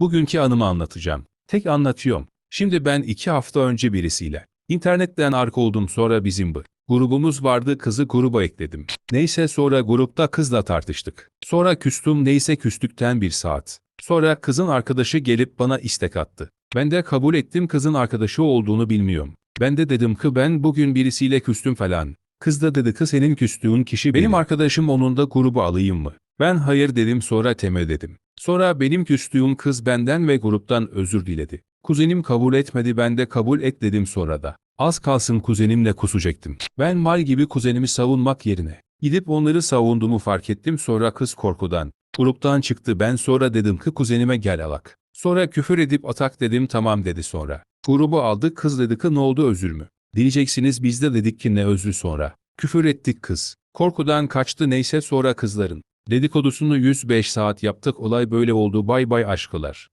Bugünkü anımı anlatacağım. Tek anlatıyorum. Şimdi ben iki hafta önce birisiyle. internetten ark oldum sonra bizim bu. Grubumuz vardı kızı gruba ekledim. Neyse sonra grupta kızla tartıştık. Sonra küstüm neyse küstükten bir saat. Sonra kızın arkadaşı gelip bana istek attı. Ben de kabul ettim kızın arkadaşı olduğunu bilmiyorum. Ben de dedim ki ben bugün birisiyle küstüm falan. Kız da dedi ki senin küstüğün kişi benim arkadaşım onun da grubu alayım mı? Ben hayır dedim sonra teme dedim. Sonra benim küstüğüm kız benden ve gruptan özür diledi. Kuzenim kabul etmedi ben de kabul et dedim sonra da. Az kalsın kuzenimle kusacaktım. Ben mal gibi kuzenimi savunmak yerine. Gidip onları savunduğumu fark ettim sonra kız korkudan. Gruptan çıktı ben sonra dedim ki kuzenime gel alak. Sonra küfür edip atak dedim tamam dedi sonra. Grubu aldık kız dedi ki ne oldu özür mü? Diyeceksiniz biz de dedik ki ne özrü sonra. Küfür ettik kız. Korkudan kaçtı neyse sonra kızların. Dedikodusunu 105 saat yaptık olay böyle oldu bay bay aşkılar.